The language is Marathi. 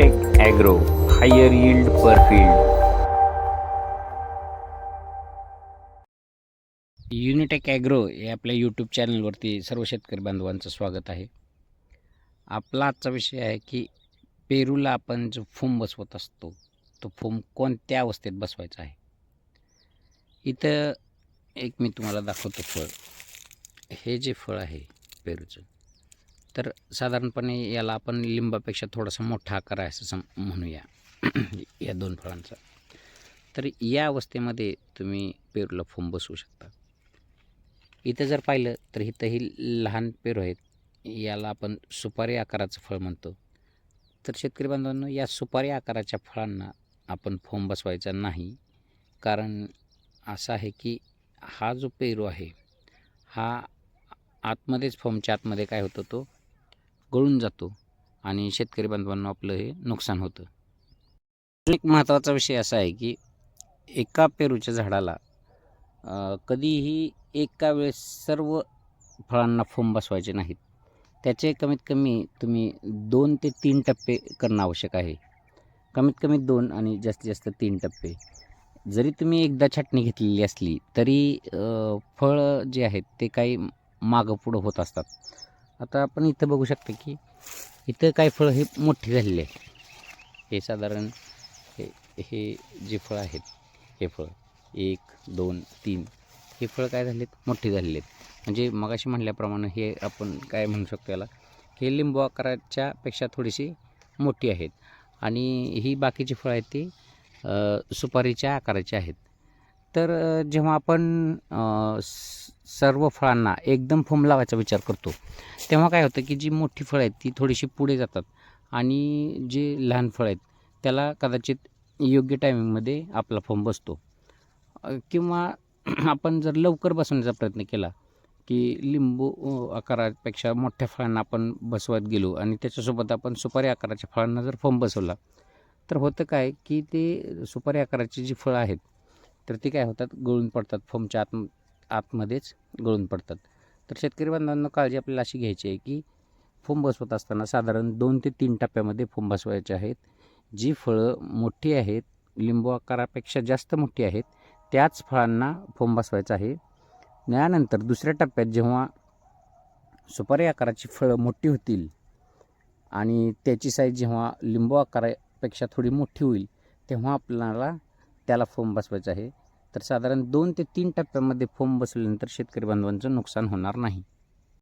Agro higher yield field Unitech agro हे आपल्या यूट्यूब चॅनलवरती सर्व शेतकरी बांधवांचं स्वागत आहे. आपला आजचा विषय आहे की पेरूला आपण जो फोम बसवत असतो तो फोम कोणत्या अवस्थेत बसवायचा आहे? इथं एक मी तुम्हाला दाखवतो फळ. हे जे फळ आहे पेरूचं तर साधारणपणे याला आपण लिंबापेक्षा थोडासा मोठा आकार आहे असं सम म्हणूया. या दोन फळांचा. तर या अवस्थेमध्ये तुम्ही पेरूला फोम बसवू शकता. इथं जर पाहिलं तर इथंही लहान पेरू आहेत. याला आपण सुपारी आकाराचं फळ म्हणतो. तर शेतकरी बांधवांनो या सुपारी आकाराच्या फळांना आपण फोम बसवायचा नाही. कारण असं आहे की हा जो पेरू आहे हा आतमध्येच फोमच्या आतमध्ये काय होतं तो गळून जातो आणि शेतकरी बांधवांना आपलं हे नुकसान होतं. एक महत्त्वाचा विषय असा आहे की एका पेरूच्या झाडाला कधीही एका वेळेस सर्व फळांना फोम बसवायचे नाहीत. त्याचे कमीत कमी तुम्ही दोन ते तीन टप्पे करणं आवश्यक आहे. कमीत कमी दोन आणि जास्तीत जास्त तीन टप्पे. जरी तुम्ही एकदा छाटणी घेतलेली असली तरी फळं जे आहेत ते काही मागं पुढं होत असतात. आता आपण इथं बघू शकतो की इथं काय फळं हे मोठी झालेली आहेत. हे साधारण हे हे जे फळं आहेत हे फळ. एक दोन तीन. हे फळं काय झालेत? मोठी झालेली आहेत. म्हणजे मगाशी म्हणल्याप्रमाणे हे आपण काय म्हणू शकतो याला? हे लिंबू आकाराच्या पेक्षा थोडीशी मोठी आहेत. आणि ही बाकीची फळं आहेत ती सुपारीच्या आकाराची आहेत. तर जेव्हा आपण स- सर्व फळांना एकदम फोम लावायचा विचार करतो. तेव्हा काय होतं की जी मोठी फळं आहेत ती थोडीशी पुढे जातात. आणि जे लहान फळं आहेत त्याला कदाचित योग्य टायमिंगमध्ये आपला फोम बसतो. किंवा आपण जर लवकर बसवण्याचा प्रयत्न केला की लिंबू आकारापेक्षा मोठ्या फळांना आपण बसवत गेलो आणि त्याच्यासोबत आपण सुपारी आकाराच्या फळांना जर फोम बसवला तर होतं काय की ते सुपारी आकाराची जी फळं आहेत तर ती काय होतात गळून पडतात फोमच्या आत आतमध्येच गळून पडतात. तर शेतकरी बांधवांना काळजी आपल्याला अशी घ्यायची आहे की फोम बसवत असताना साधारण दोन ते तीन टप्प्यामध्ये फोम बसवायचे आहेत. जी फळं मोठी आहेत लिंबू आकारापेक्षा जास्त मोठी आहेत त्याच फळांना फोम बसवायचा आहे. त्यानंतर दुसऱ्या टप्प्यात जेव्हा सुपारी आकाराची फळं मोठी होतील आणि त्याची साईज जेव्हा लिंबू आकारापेक्षा थोडी मोठी होईल तेव्हा आपल्याला त्याला फोम बसवायचा आहे. तर साधारण दोन ते तीन टप्प्यामध्ये फोम बसवल्यानंतर शेतकरी बांधवांचं नुकसान होणार नाही.